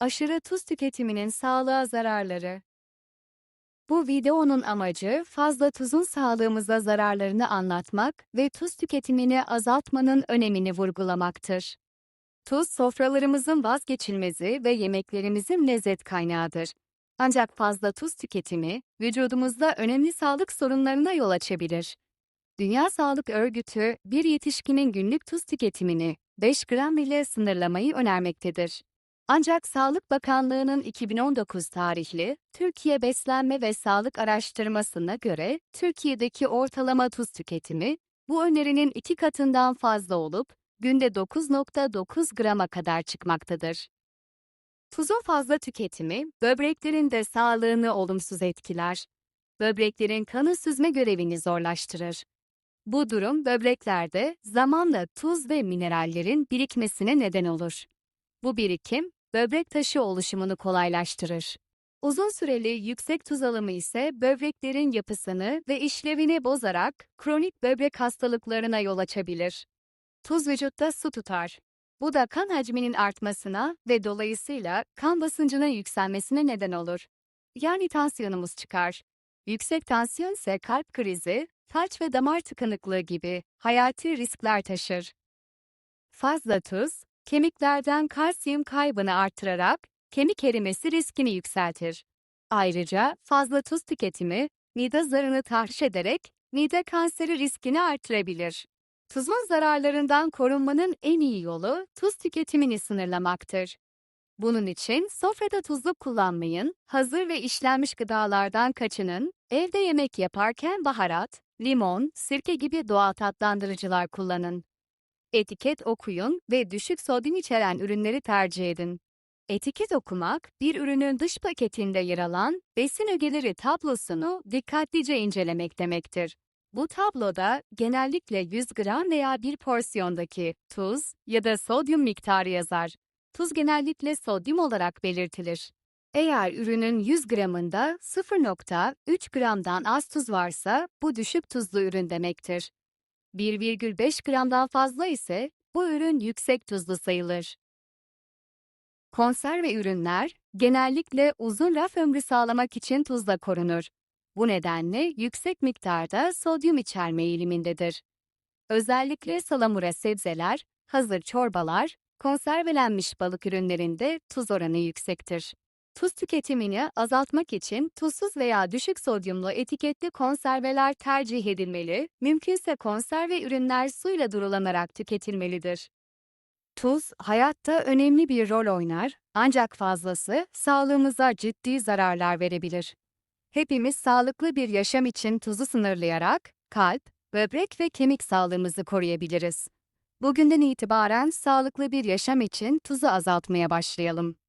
Aşırı tuz tüketiminin sağlığa zararları. Bu videonun amacı fazla tuzun sağlığımıza zararlarını anlatmak ve tuz tüketimini azaltmanın önemini vurgulamaktır. Tuz sofralarımızın vazgeçilmezi ve yemeklerimizin lezzet kaynağıdır. Ancak fazla tuz tüketimi vücudumuzda önemli sağlık sorunlarına yol açabilir. Dünya Sağlık Örgütü bir yetişkinin günlük tuz tüketimini 5 gram ile sınırlamayı önermektedir. Ancak Sağlık Bakanlığı'nın 2019 tarihli Türkiye Beslenme ve Sağlık Araştırması'na göre Türkiye'deki ortalama tuz tüketimi bu önerinin iki katından fazla olup günde 9.9 grama kadar çıkmaktadır. Tuzun fazla tüketimi böbreklerin de sağlığını olumsuz etkiler. Böbreklerin kanı süzme görevini zorlaştırır. Bu durum böbreklerde zamanla tuz ve minerallerin birikmesine neden olur. Bu birikim böbrek taşı oluşumunu kolaylaştırır. Uzun süreli yüksek tuz alımı ise böbreklerin yapısını ve işlevini bozarak kronik böbrek hastalıklarına yol açabilir. Tuz vücutta su tutar. Bu da kan hacminin artmasına ve dolayısıyla kan basıncının yükselmesine neden olur. Yani tansiyonumuz çıkar. Yüksek tansiyon ise kalp krizi, felç ve damar tıkanıklığı gibi hayati riskler taşır. Fazla tuz, kemiklerden kalsiyum kaybını artırarak kemik erimesi riskini yükseltir. Ayrıca fazla tuz tüketimi mide zarını tahriş ederek mide kanseri riskini artırabilir. Tuzun zararlarından korunmanın en iyi yolu tuz tüketimini sınırlamaktır. Bunun için sofrada tuzlu kullanmayın, hazır ve işlenmiş gıdalardan kaçının, evde yemek yaparken baharat, limon, sirke gibi doğal tatlandırıcılar kullanın. Etiket okuyun ve düşük sodyum içeren ürünleri tercih edin. Etiket okumak, bir ürünün dış paketinde yer alan besin ögeleri tablosunu dikkatlice incelemek demektir. Bu tabloda genellikle 100 gram veya bir porsiyondaki tuz ya da sodyum miktarı yazar. Tuz genellikle sodyum olarak belirtilir. Eğer ürünün 100 gramında 0.3 gramdan az tuz varsa bu düşük tuzlu ürün demektir. 1,5 gramdan fazla ise bu ürün yüksek tuzlu sayılır. Konserve ürünler genellikle uzun raf ömrü sağlamak için tuzla korunur. Bu nedenle yüksek miktarda sodyum içerme eğilimindedir. Özellikle salamura sebzeler, hazır çorbalar, konservelenmiş balık ürünlerinde tuz oranı yüksektir. Tuz tüketimini azaltmak için tuzsuz veya düşük sodyumlu etiketli konserveler tercih edilmeli, mümkünse konserve ürünler suyla durulanarak tüketilmelidir. Tuz hayatta önemli bir rol oynar ancak fazlası sağlığımıza ciddi zararlar verebilir. Hepimiz sağlıklı bir yaşam için tuzu sınırlayarak kalp, böbrek ve kemik sağlığımızı koruyabiliriz. Bugünden itibaren sağlıklı bir yaşam için tuzu azaltmaya başlayalım.